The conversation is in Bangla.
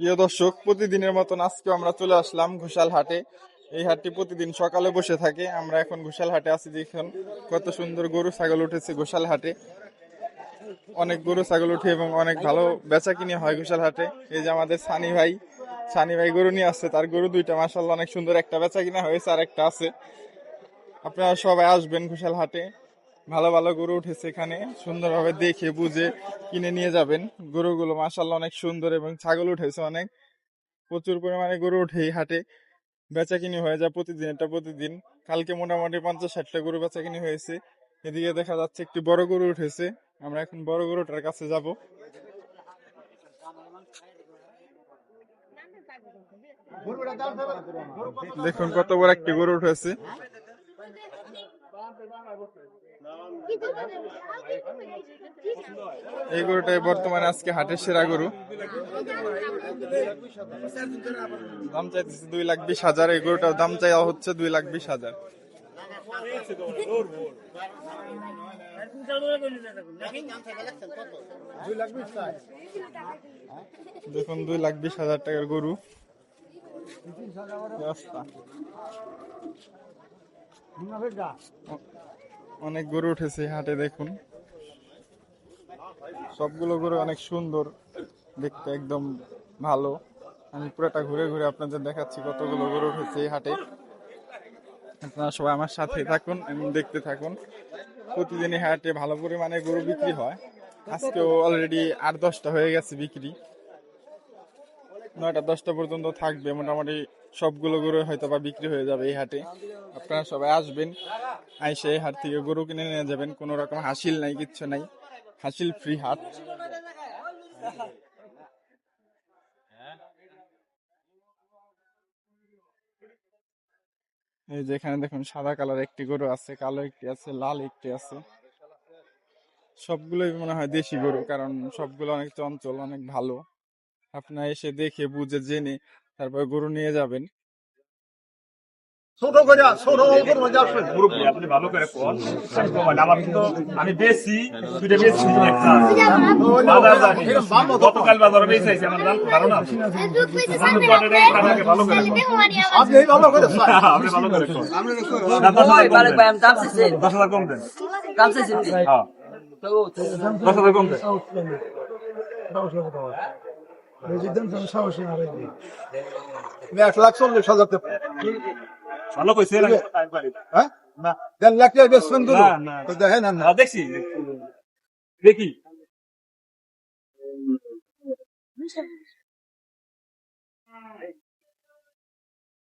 প্রিয় দর্শক, প্রতিদিনের মতন আজকে আমরা চলে আসলাম ঘোষাল হাটে এই হাটটি প্রতিদিন সকালে বসে থাকে। আমরা এখন ঘোষাল হাটে আছি দেখুন, কত সুন্দর গরু, ছাগল উঠেছে ঘোষাল হাটে অনেক গরু, ছাগল উঠে এবং অনেক ভালো বেচা কিনে হয় ঘোষাল হাটে এই যে আমাদের সানি ভাই সানি ভাই গরু নিয়ে আসছে, তার গরু দুইটা মাসাল্লাহ অনেক সুন্দর একটা বেচা কিনা হয়েছে আর একটা আছে। আপনারা সবাই আসবেন ঘোষাল হাটে ভালো ভালো গরু উঠেছে এখানে। সুন্দরভাবে দেখে, বুঝে কিনে নিয়ে যাবেন। গরুগুলো মাসাল্লাহ অনেক সুন্দর এবং ছাগল উঠেছে অনেক। প্রচুর পরিমাণে গরু উঠে হাটে। বেচা কিনি হয়ে যায় প্রতিদিন, এটা প্রতিদিন। কালকে মোটামুটি পঞ্চাশ, ষাটটা গরু বেচা কিনি হয়েছে। এদিকে দেখা যাচ্ছে একটি বড় গরু উঠেছে। আমরা এখন বড় গরুটার কাছে যাব। দেখুন কত বড় একটি গরু উঠেছে। এই গরুটাই বর্তমানে আজকে হাটের সেরা গরু। দাম চাইতেছে দুই লাখ বিশ হাজার। এই গরুটার দাম চাইয়া হচ্ছে দুই লাখ বিশ হাজার। দেখুন, দুই লাখ বিশ হাজার টাকার গরু? অনেক গরু উঠেছে হাটে দেখুন। সবগুলো গরু অনেক সুন্দর, দেখতে একদম ভালো। আমি পুরোটা ঘুরে ঘুরে আপনাদের দেখাচ্ছি কতগুলো গরু উঠেছে এই হাটে। আপনারা সবাই আমার সাথে থাকুন এবং দেখতে থাকুন। প্রতিদিন এই হাটে ভালো পরিমাণে গরু বিক্রি হয়। আজকেও অলরেডি আট দশটা হয়ে গেছে বিক্রি। নয়টা দশটা পর্যন্ত থাকবে, মোটামুটি সবগুলো গরু হয়তো বা বিক্রি হয়ে যাবে এই হাটে। আপনারা সবাই আসবেন, আইসে এই হাট থেকে গরু কিনে নিয়ে যাবেন, কোনো রকম হাসিল নাই, কিচ্ছু নাই। হাসিল ফ্রি হাট। এই যে এখানে দেখুন, সাদা কালার একটি গরু আছে, কালো একটি আছে, লাল একটি আছে। সবগুলোই মনে হয় দেশি গরু, কারণ সবগুলো অনেক চঞ্চল, অনেক ভালো। আপনার এসে দেখে, বুঝে, জেনে তারপর গরু নিয়ে যাবেন ছোট করে ছোট করে মজা আসবে মুরব্বী, আপনি ভালো করে কোন মানে আমার কিন্তু আমি বেশি দুইটা বেশি বাজার জানি গতকাল বাজারে বেশি আইছে আমার দাম ধারণা আছে আপনি ভালো করে আপনি ভালো করে কোন Oi, vale, vai, I'm dancing. দশ হাজার কম দেন Dancing. হ্যাঁ দশ হাজার কম দেন আমি এক লাখ চল্লিশ হাজার ভালো কইছে হ্যাঁ? দেড় লাখ টাকা না, না। তো দেখেন না হ্যাঁ, দেখছি। দেখি।